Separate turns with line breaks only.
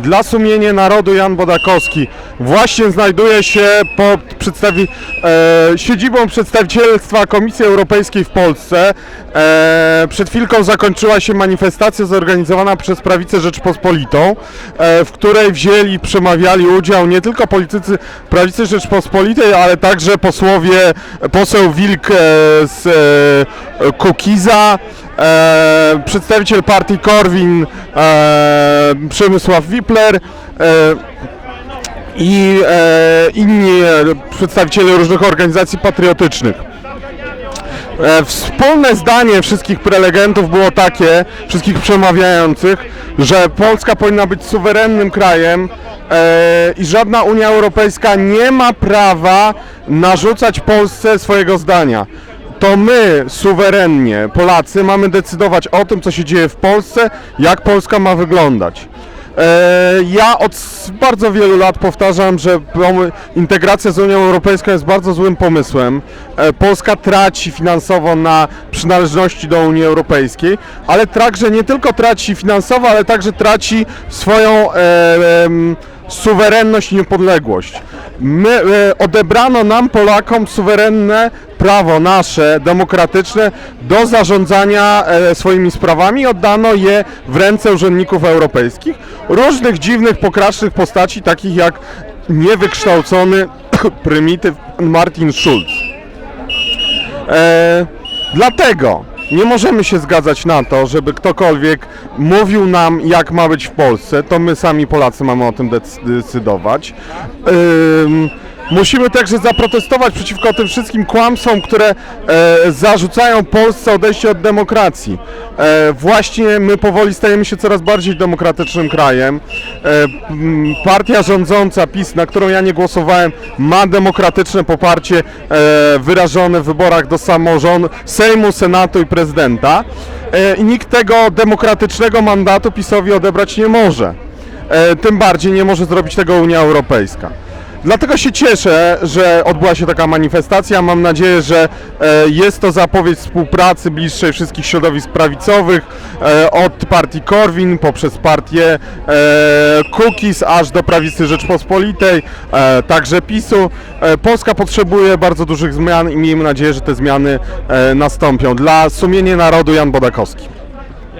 Dla sumienia narodu Jan Bodakowski właśnie znajduje się pod przedstawi- e, siedzibą przedstawicielstwa Komisji Europejskiej w Polsce. E, przed chwilką zakończyła się manifestacja zorganizowana przez Prawicę Rzeczpospolitą, e, w której wzięli, przemawiali udział nie tylko politycy Prawicy Rzeczpospolitej, ale także posłowie, poseł Wilk e, z e, Kukiza, e, przedstawiciel partii Korwin e, Przemysław Wipler e, i e, inni e, przedstawiciele różnych organizacji patriotycznych. Wspólne zdanie wszystkich prelegentów było takie, wszystkich przemawiających, że Polska powinna być suwerennym krajem i żadna Unia Europejska nie ma prawa narzucać Polsce swojego zdania. To my, suwerennie, Polacy, mamy decydować o tym, co się dzieje w Polsce, jak Polska ma wyglądać. E, Ja od bardzo wielu lat powtarzam, że integracja z Unią Europejską jest bardzo złym pomysłem. E, Polska traci finansowo na przynależności do Unii Europejskiej, ale także nie tylko traci finansowo, ale także traci swoją e, suwerenność i niepodległość. My, odebrano nam, Polakom, suwerenne prawo nasze, demokratyczne, do zarządzania e, swoimi sprawami. Oddano je w ręce urzędników europejskich, różnych dziwnych, pokracznych postaci, takich jak niewykształcony prymityw Martin Schulz. E, dlatego nie możemy się zgadzać na to, żeby ktokolwiek mówił nam, jak ma być w Polsce. To my sami Polacy mamy o tym dec- decydować. Ym, Musimy także zaprotestować przeciwko tym wszystkim kłamstwom, które e, zarzucają Polsce odejście od demokracji. E, właśnie my powoli stajemy się coraz bardziej demokratycznym krajem. E, partia rządząca PiS, na którą ja nie głosowałem, ma demokratyczne poparcie e, wyrażone w wyborach do samorządu, Sejmu, Senatu i prezydenta. E, I nikt tego demokratycznego mandatu PiSowi odebrać nie może. E, tym bardziej nie może zrobić tego Unia Europejska. Dlatego się cieszę, że odbyła się taka manifestacja. Mam nadzieję, że e, jest to zapowiedź współpracy bliższej wszystkich środowisk prawicowych, e, od partii Korwin poprzez partię e, Kukiz aż do prawicy Rzeczpospolitej, e, także PiSu. E, Polska potrzebuje bardzo dużych zmian i miejmy nadzieję, że te zmiany e, nastąpią. Dla sumienia narodu Jan Bodakowski.